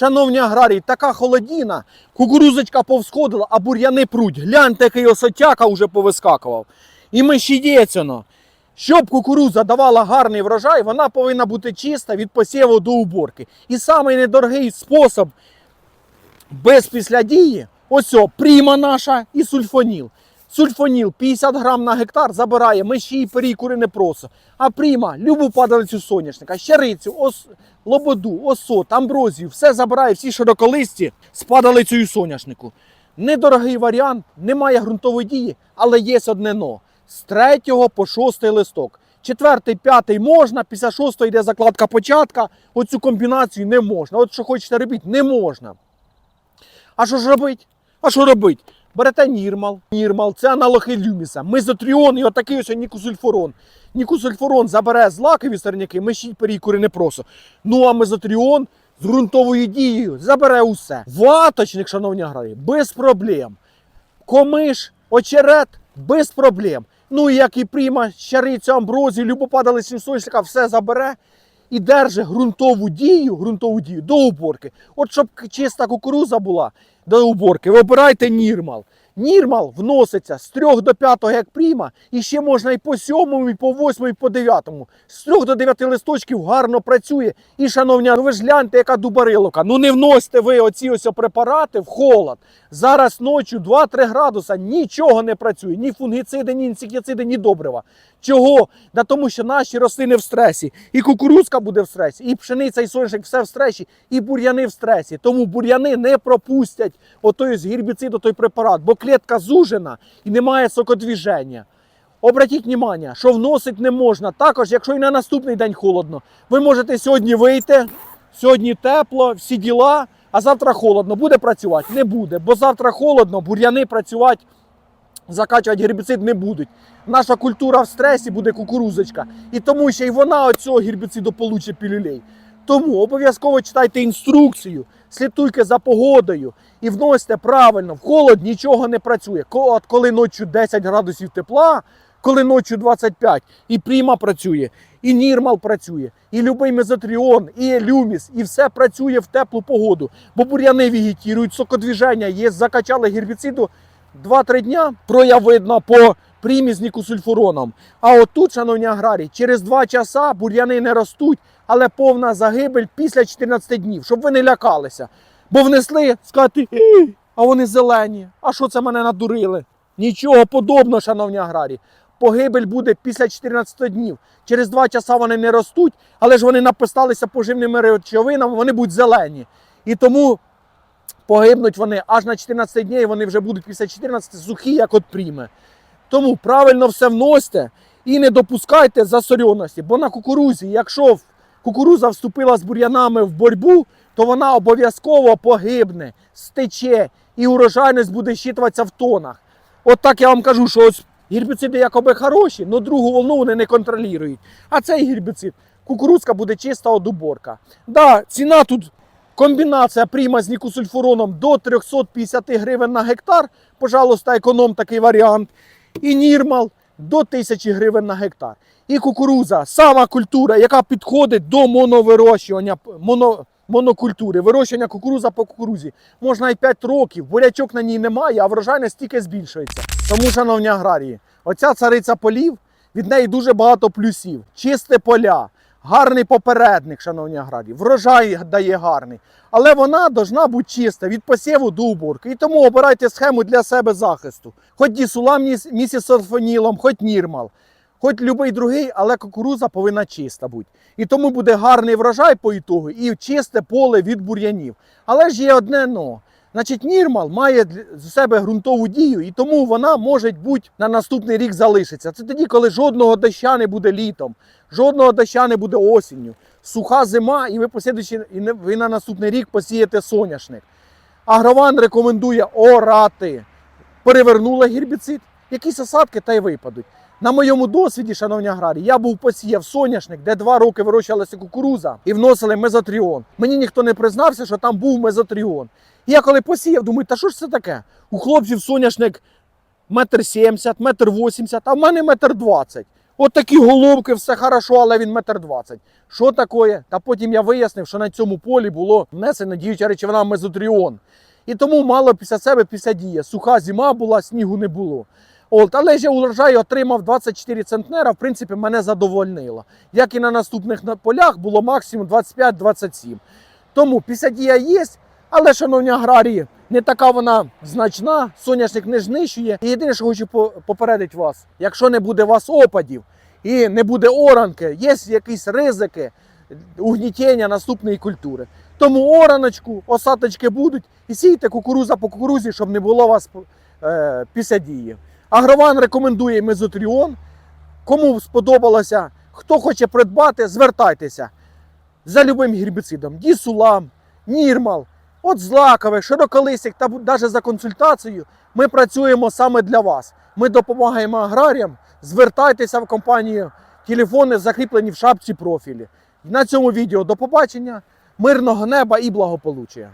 Шановні аграрії, така холодіна, кукурузочка повсходила, а бур'яни пруть. Гляньте, який осотяка вже повискакував. І ми щідєцяно. Щоб кукуруза давала гарний врожай, вона повинна бути чиста від посіву до уборки. І самий недорогий спосіб без післядії, ось о, пріма наша і сульфоніл. Сульфоніл 50 грам на гектар забирає миші, перікури не просо. А пріма любу падалицю соняшника, щарицю, ос, лободу, осот, амброзію, все забирає, всі широколисті з падалицею соняшнику. Недорогий варіант, немає ґрунтової дії, але є одне но. З 3 по 6 листок. Четвертий, п'ятий можна, після шостого йде закладка початка. Оцю комбінацію не можна. От що хочете робити, не можна. А що ж робить? А що робить? Берете нірмал. Нірмал це аналоги люміса. Мезотріон і отакий ось нікусульфурон. Нікусульфурон забере злакові сорняки, мишіть перікури не просо. Ну а мезотріон з ґрунтовою дією забере усе. Ваточник, шановні аграрії, без проблем. Комиш, очерет без проблем. Ну і як і пріма, щарицю, амброзію, любопадалицю сонячника, все забере і держить ґрунтову дію, ґрунтову дію до уборки. От щоб чиста кукуруза була до уборки, вибирайте нірмал. Нірмал вноситься з 3 до 5, як пріма, і ще можна і по 7, і по 8, і по 9. З 3 до 9 листочків гарно працює. І, шановні, ну ви ж гляньте, яка дубариловка. Ну не вносьте ви оці ось препарати в холод. Зараз ночі 2-3 градуса нічого не працює. Ні фунгіциди, ні інсектициди, ні добрива. Чого? Да тому що наші рослини в стресі. І кукурузка буде в стресі, і пшениця, і соняшник все в стресі, і бур'яни в стресі. Тому бур'яни не пропустять отой гербіцид, той препарат, бо клітка зужена і немає сокодвіження. Обратіть увагу, що вносить не можна. Також, якщо і на наступний день холодно, ви можете сьогодні вийти, сьогодні тепло, всі діла, а завтра холодно. Буде працювати? Не буде, бо завтра холодно, бур'яни працювати закачувати гербіцид не будуть. Наша культура в стресі буде кукурузочка. І тому ще й вона від цього гербіциду получить пілюлей. Тому обов'язково читайте інструкцію, слідуйте за погодою і вносите правильно. В холод нічого не працює. От коли ночі 10 градусів тепла, коли ночі 25, і пріма працює, і нірмал працює, і любий мезотріон, і люміс, і все працює в теплу погоду. Бо бур'яни вегетірують, сокодвіження є, закачали гербіциду 2-3 дня прояв видно по прімі з нікусульфуроном. А отут, шановні аграрії, через 2 часа бур'яни не ростуть, але повна загибель після 14 днів, щоб ви не лякалися. Бо внесли сказати, а вони зелені. А що це мене надурили? Нічого подобного, шановні аграрії. Погибель буде після 14 днів. Через 2 часа вони не ростуть, але ж вони написалися поживними речовинами, вони будуть зелені. І тому погибнуть вони аж на 14 днів, і вони вже будуть після 14 сухі, як от пріме. Тому правильно все вносьте і не допускайте засорьоності. Бо на кукурузі, якщо кукуруза вступила з бур'янами в боротьбу, то вона обов'язково погибне, стече і урожайність буде щитуватися в тонах. От так я вам кажу, що ось гербіциди якоби хороші, але другу волну вони не контролюють. А цей гербіцид, кукурузка буде чиста од уборка. Да, ціна тут Комбінація пріма з нікусульфуроном до 350 гривень на гектар. Пожалуйста, економ такий варіант. І нірмал до 1000 гривень на гектар. І кукуруза, сама культура, яка підходить до моновирощування, моно, монокультури, вирощування кукуруза по кукурузі. Можна і 5 років, бурячок на ній немає, а врожайність тільки збільшується. Тому, шановні аграрії, оця цариця полів, від неї дуже багато плюсів. Чисте поля, гарний попередник, шановні аграрії, врожай дає гарний. Але вона должна бути чиста від посіву до уборки. І тому обирайте схему для себе захисту. Хоч дісулам міс- місісорфонілом, хоч нірмал, хоч будь-який другий, але кукуруза повинна чиста бути. І тому буде гарний врожай по ітогу і чисте поле від бур'янів. Але ж є одне но. Значить, нірмал має з себе ґрунтову дію, і тому вона може бути на наступний рік залишиться. Це тоді, коли жодного доща не буде літом, жодного доща не буде осінню. Суха зима, і ви посідачі, і ви на наступний рік посієте соняшник. Агрован рекомендує орати. Перевернула гербіцид, якісь осадки та й випадуть. На моєму досвіді, шановні аграрії, я був посіяв соняшник, де два роки вирощувалася кукуруза і вносили мезотріон. Мені ніхто не признався, що там був мезотріон. І я коли посіяв, думаю, та що ж це таке? У хлопців соняшник метр сімдесят, метр вісімдесят, а в мене метр двадцять. От такі головки, все хорошо, але він метр двадцять. Що таке? Та потім я вияснив, що на цьому полі було внесено діюча речовина мезотріон. І тому мало після себе після діє. Суха зима була, снігу не було. От, але ж я урожай отримав 24 центнера, в принципі, мене задовольнило. Як і на наступних полях було максимум 25-27. Тому пісядія є, але, шановні аграрії, не така вона значна, соняшник не знищує. І єдине, що хочу попередити вас, якщо не буде у вас опадів і не буде оранки, є якісь ризики угнітення наступної культури. Тому ораночку, осаточки будуть і сійте кукуруза по кукурузі, щоб не було у вас е, пісядії. Агрован рекомендує мезотріон. Кому сподобалося, хто хоче придбати, звертайтеся за любим гербіцидом. Дісулам, Нірмал, от злакових, широколисик та навіть за консультацією ми працюємо саме для вас. Ми допомагаємо аграріям. Звертайтеся в компанію. Телефони закріплені в шапці профілі. На цьому відео до побачення, мирного неба і благополуччя.